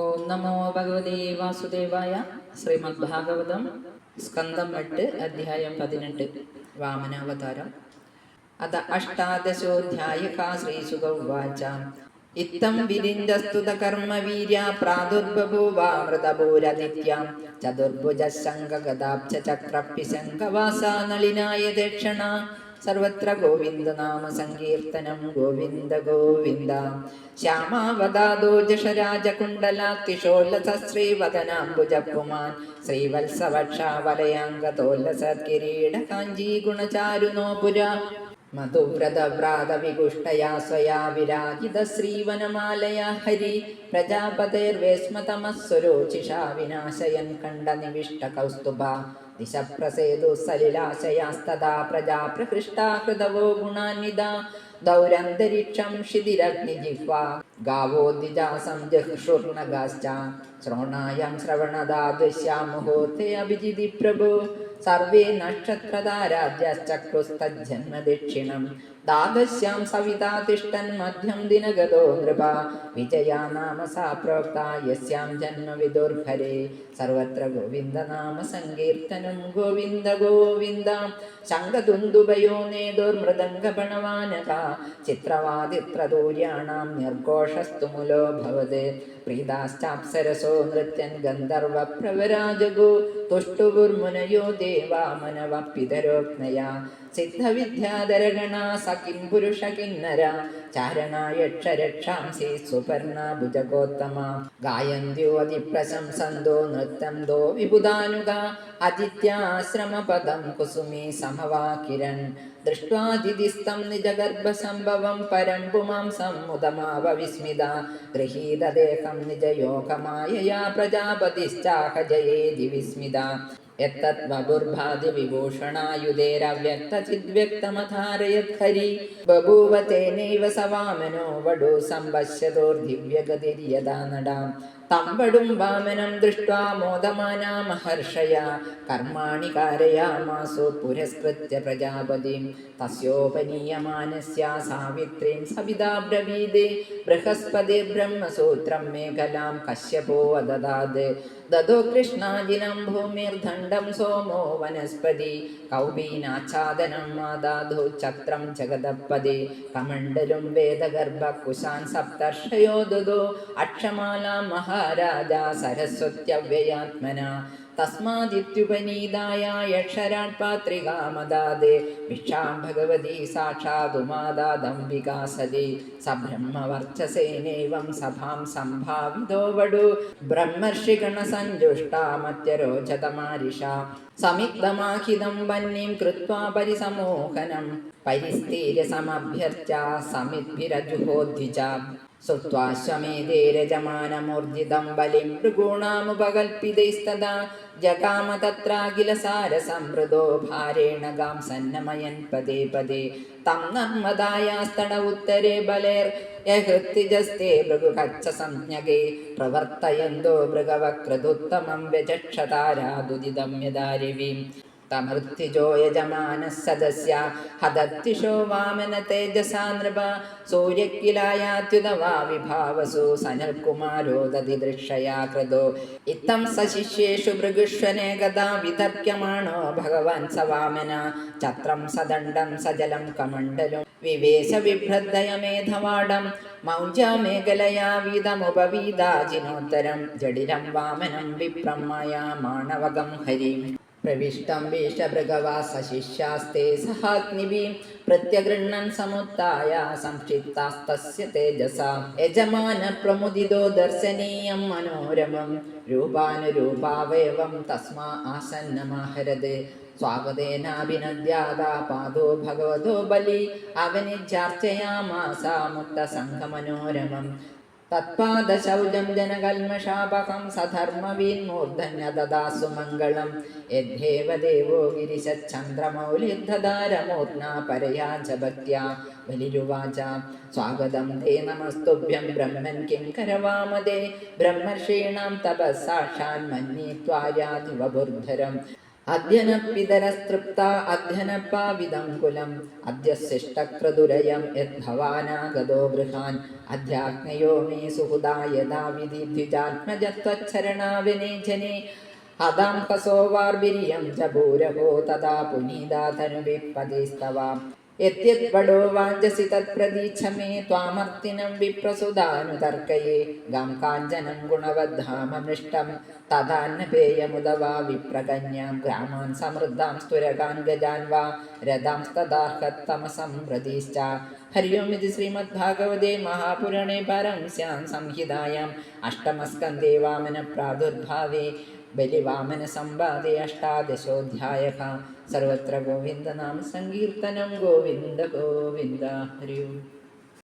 ഓം നമോ ഭഗവതേ വാസുദേവായ ശ്രീമദ് ഭാഗവതം സ്കന്ധം എട്ട് അധ്യായം പതിനെട്ട് വാമനാവതാരം. അത അഷ്ടാദശോധ്യായക ശ്രീശുക ഉവാച ഇത്തം വിരിഞ്ചസ്തുത കർമ്മവീര്യ പ്രാദുർബഭൂവാമൃതഭൂരദിത്യാം ചതുർഭുജ ശങ്കഗതാബ്ജ ചക്രപ്പി ശങ്കവാസാ നളിനായ ദക്ഷണ. സർവത്ര ഗോവിന്ദ നാമ സങ്കീർത്തനം ഗോവിന്ദ ഗോവിന്ദ. ശ്യാമാവതാദോ ജഷരാജകുണ്ടലാത്തിഷോല്ലസശ്രീവദനാംബുജപ്പുമാൻ ശ്രീവത്സവക്ഷാവലയാംഗതോല്ലസത്കിരീട ശ്രീവത്സവക്ഷാവലയാംഗതോല്ലസ കിരീട കാഞ്ചീ ഗുണചാരുനോ പുര മധുവ്രതവ്രാതവിഗുഷ്ടയാ സ്വയാ വിരാജിത ശ്രീവനമാലയാ ഹരി പ്രജാപതേർവേസ്മതമസ്വരോചിഷാ വിനാശയൻ കണ്ട നിവിഷ്ട കൗസ്തുഭ ദിശ പ്രസേതു സലിലാശയാസ്തദാ പ്രജാ പ്രഹൃഷ്ടാ ഹൃദവോ ഗുണാന്വിത ദൗരന്തരിക്ഷം ക്ഷിതിരഗ്നിജിഹ്വാ ഗാവോ ദിജാസം ജഹ്ഷുർണഗാശ്ച. ശ്രവണായം ശ്രവണദാ ദൃശ്യാമുഹൂർത്തെ അഭിജിതി പ്രഭു. സർവേ നക്ഷത്രതാരാജ്യശ്ചക്രുസ്തജ്ജന്മദക്ഷിണം ദ്വാദശ്യാം സവിതാ തിഷ്ടൻ മധ്യം ദിനഗതോ നൃപ. വിജയാ നാമ സാ പ്രോക്ത യസ്യാം ജന്മ സർവത്ര ഗോവിന്ദനാമ സങ്കീർത്തനം ഗോവിന്ദ ഗോവിന്ദ. ശംഖദുന്ദുഭയോ നേതുർമൃദംഗപണവാനക ചിത്രവാദിത്രദൂര്യാണാം നിർഘോഷസ്തു മുലോ ഭവത്. പ്രീതാശ്ചാപ്സരസോ നൃത്യൻ ഗന്ധർവ പ്രവരാജഗോ തുഷ്ടുപുർമുനയോ ദേവാ മനവ പിതരോഗ്നയാ. സിദ്ധവിദ്യാധരഗണ സഖിം പുരുഷ കിന്നര. ചാരണായക്ഷരക്ഷാംസി സുപർണ ഭുജഗോത്തമ. ഗായന്ത്യോ അതിപ്രശംസന്തോ നൃത്തം ദോ വിബുധാനുക അതിഥ്യാശ്രമപദം കുസുമി സമവാ കിരൺ. ദൃഷ്ട്വാതിഥിസ്തം നിജഗർഭസംഭവം പരം പുമാംസം മുദമാവ വിസ്മിത. ഗൃഹീതദേഹം നിജയോഗമായയാ പ്രജാപതിശ്ചാഹജയേതി വിസ്മിത. വിഭൂഷണായുധേരവ്യക്തചിദ്വ്യക്തമധാരയത് ഹരി ബഭൂവ തേനൈവ സവാമനോ വടു സംവശ്യതോർദിവ്യഗതിര്യതാ നടാം തം വടും വാമനം ദൃഷ്ട്വാ മോദമാനാ മഹർഷയ. കർമാണി കാരയാമാസു പുരസ്കൃത്യ പ്രജാപതിം. തസ്യോപനീയമാനസ്യ സാവിത്രീം സവിതാ ബ്രവീദേ ബൃഹസ്പതിർബ്രഹ്മസൂത്രം മേഖലാം കശ്യപോ അദദാത് ദദോ കൃഷ്ണാജിനം ഭൂമിർദണ്ഡം സോമോ വനസ്പതി. കൗബീനാച്ഛാദനം മാതാധു ചക്രം ജഗദപ്പതി. കമണ്ഡലും വേദഗർഭ കുശാൻ സപ്തർഷയോ ദദോ. അക്ഷമാലാം राजा सरस्वत्यव्ययात्मना तस्मादित्युपनीताय तस्मादित्युपनीदायक्षरात्रिका मदादे भिक्षां भगवती साक्षादुमादादम्बिका साक्षादुमादादम्बिकासदे सब्रह्मवर्चसेनेवं सभां सम्भावितो वडु ब्रह्मर्षिगणसञ्जुष्टामत्यरोचतमारिषा मत्यरोचतमारिषा वह्निं कृत्वा परिसमोहनम् പരിസ്ഥീര്യ സമഭ്യർച്ച സമിദ്ഭിരജുഹോദ്ധിച സുത്വാശ്വമേധേരജമാനമൂർജിതം ബലിം ഭൃഗൂണാമുപകൽപ്പിതൈസ്തദാ ജഗാമ തത്രാഖിലസാരസമൃദോ ഭാരേണ ഗാം സന്നമയൻ പദേ പദേ. തം നർമ്മദായാസ്തട ഉത്തരേ ബലേർ യഹൃത്തിജസ്തേ ഭൃഗുകച്ച സംജ്ഞകേ പ്രവർത്തയന്തോ ഭൃഗവക്രതുത്തമം വ്യചക്ഷതാരാദുദിതം യദാരിവീം തമൃത്യുജോ യജമാനഃ സദസ്യ ഹദത്തിഷോ വാമന തേജസാ നൃപ സൂര്യക്കിലായാത്യുത വാ വിഭാവസു സനൽകുമാരോ ദതിദൃക്ഷയാ കൃതോ. ഇത്തം സശിഷ്യേഷു ഭൃഗുഷ്വനേകദാ വിതർക്യമാണോ ഭഗവാൻ സ വാമന ചത്രം സദണ്ഡം സജലം കമണ്ഡലും വിവേശ വിഭ്രദ്ധയമേധവാടം മൗജാമേഖലയാ വീതമുപവീതാജിനോത്തരം ജഡിരം വാമനം വിപ്രം മാണവകം ഹരിം. പ്രവിഷ്ടം വീഷഭൃഗവാ സശിഷ്യാസ്തേ സഹാഗ്നിഭിം പ്രത്യഗൃഹ്ണൻ സമുത്തായ സംക്ഷിപ്താസ്തസ്യ തേജസാ യജമാന പ്രമുദിതോ ദർശനീയം മനോരമം രൂപാനുരൂപാവയവം തസ്മാ ആസന്നമാഹരത് पादो ഭഗവതോ ബലി അവനിജാർച്ചയാമാസ മുക്തസംഘമനോരമം തത്പാദശൗചം ജനകൽമഷാപകം സധർമ്മവീന്മൂർധന്യദാസു മംഗളം യദ്ദേവ ദേവോ ഗിരിശന്ദ്രമൗലിർധധാരമൂർണ പരയാ ച ഭക്ത്യാ ബലിരുവാച. സ്വാഗതം തേ നമസ്തുഭ്യം ബ്രഹ്മൻ കിം കരവാമതേ. ബ്രഹ്മർഷീണാം തപസ്സാക്ഷാൻ മന്യേ ത്വായാധിവബുർധരം അധ്യനപ്പിതരസ്തൃപ്ത അധ്യനപ്പാവിദം കുലം അദ്യ ശിഷ്ടക്രതുരയം യദ്ഭവാനാഗതോ ഗൃഹാൻ അധ്യാജ്ഞയോ മേ സുഹൃദാ യഥാ വിധി ദ്വിജാത്മജത്വച്ചരണാവിനേജനെ ഹതാം ഹസോവാർബിരിയം ച ഭൂരഹോ തഥാ പുനീതാതനുവിപ്പതിസ്തവാം യദ്യദ്വടോ വാഞ്ചസി തത്പ്രതീച്ഛ മേ ത്വാമർത്തിനം വിപ്രസുതാനുതർക്കയേ ഗം കാഞ്ചനം ഗുണവദ്ധാമമൃഷ്ടം തഥാന്നപേയമുദവാ വിപ്രകന്യാം ഗ്രാമാൻ സമൃദ്ധാം സ്തുരകാൻ ഗജാൻ വാ രഥാംസ്തദാഹത്തമസം പ്രതീശ്ച ഹരി ഓം ഇത് ശ്രീമദ്ഭാഗവതേ മഹാപുരാണേ പരംസ്യാം സംഹിതായാം. അഷ്ടമസ്കന്ധേ വാമന പ്രാദുർഭാവേ ബലിവാമന സംവാദേ അഷ്ടാദശോധ്യായ സർവത്ര ഗോവിന്ദനാമ സങ്കീർത്തനം ഗോവിന്ദ ഗോവിന്ദ ഹരി